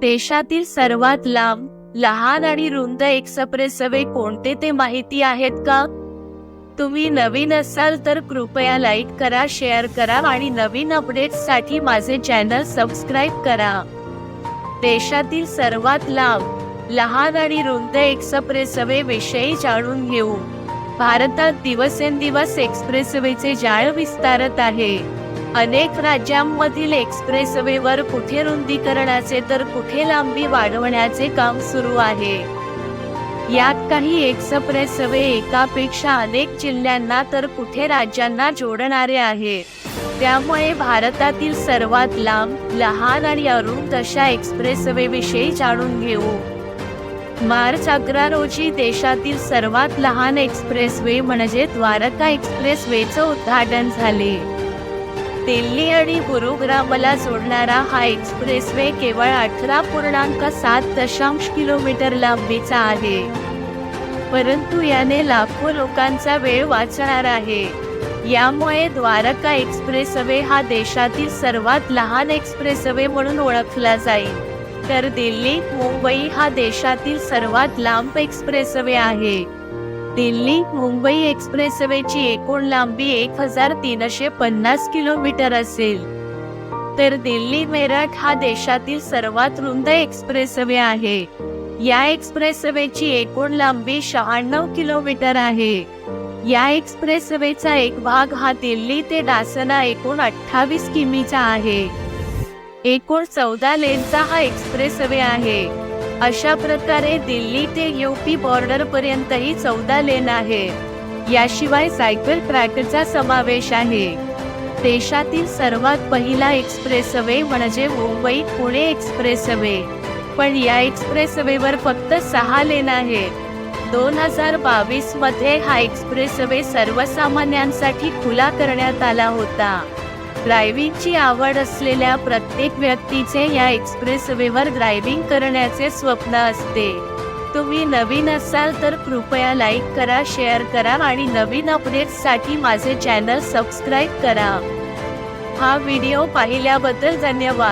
देशातील सर्वात लांब लहान आणि रुंद एक्सप्रेसवे कोणते ते माहिती आहेत का? तुम्ही नवीन असाल तर कृपया लाईक करा शेअर करा आणि नवीन अपडेट्ससाठी माझे चॅनल सबस्क्राईब करा. देशातील सर्वात लांब लहान आणि रुंद एक्सप्रेसवे विषयी जाणून घेऊ. भारतात दिवसेंदिवस एक्सप्रेसवेचे जाळ विस्तारत आहे. अनेक राज्यांमधील एक्सप्रेसवेवर कुठे रुंदीकरणाचे तर कुठे लांबी वाढवण्याचे काम सुरू आहे. यात काही एक्सप्रेसवे एकापेक्षा अनेक जिल्ह्यांना तर कुठे राज्यांना जोडणारे आहेत त्यामुळे भारतातील सर्वात लांब लहान आणि अरुंद अशा एक्सप्रेसवे विषयी जाणून घेऊ. मार्च अकरा रोजी देशातील सर्वात लहान एक्सप्रेसवे म्हणजे द्वारका एक्सप्रेसवेचं उद्घाटन झाले. दिल्ली आणि गुरुग्रामला जोडणारा हा एक्सप्रेसवे केवळ अठरा पूर्णांक सात दशांश किलोमीटर लांबीचा आहे. परंतु याने लाखो लोकांचा वेळ वाचणार आहे. यामुळे द्वारका एक्सप्रेसवे हा देशातील सर्वात लहान एक्सप्रेसवे म्हणून ओळखला जाईल. तर दिल्ली मुंबई हा देशातील सर्वात लांब एक्सप्रेसवे आहे. दिल्ली मुंबई एक्सप्रेसवेची एकूण लांबी एक हजार तीनशे पन्नास किलोमीटर असेल. तर दिल्ली मेरठ हा देशातील सर्वात रुंद एक्सप्रेसवे आहे. या एक्सप्रेसवेची एकूण लांबी शहाण्णव किलोमीटर आहे. या एक्सप्रेसवेचा एक भाग हा दिल्ली ते डासना एकूण अठ्ठावीस किमीचा आहे. एकूण चौदा लेनचा हा एक्सप्रेसवे आहे. अशा प्रकारे दिल्ली ते यूपी बॉर्डर पर्यंतही चौदा लेन आहे. याशिवाय सायकल ट्रॅकचा समावेश आहे. देशातील सर्वात पहिला एक्सप्रेसवे म्हणजे मुंबई पुणे एक्सप्रेसवे पण या एक्सप्रेसवेवर फक्त सहा लेन आहेत. दोन हजार बावीसमध्ये हा एक्सप्रेसवे सर्वसामान्यांसाठी खुला करण्यात आला होता. ड्रायव्हिंगची आवड असलेल्या प्रत्येक व्यक्तीचे या एक्सप्रेसवेवर ड्रायव्हिंग करण्याचे स्वप्न असते. तुम्ही नवीन असाल तर कृपया लाईक करा शेअर करा आणि नवीन अपडेट्ससाठी माझे चॅनल सबस्क्राईब करा. हा व्हिडिओ पाहिल्याबद्दल धन्यवाद.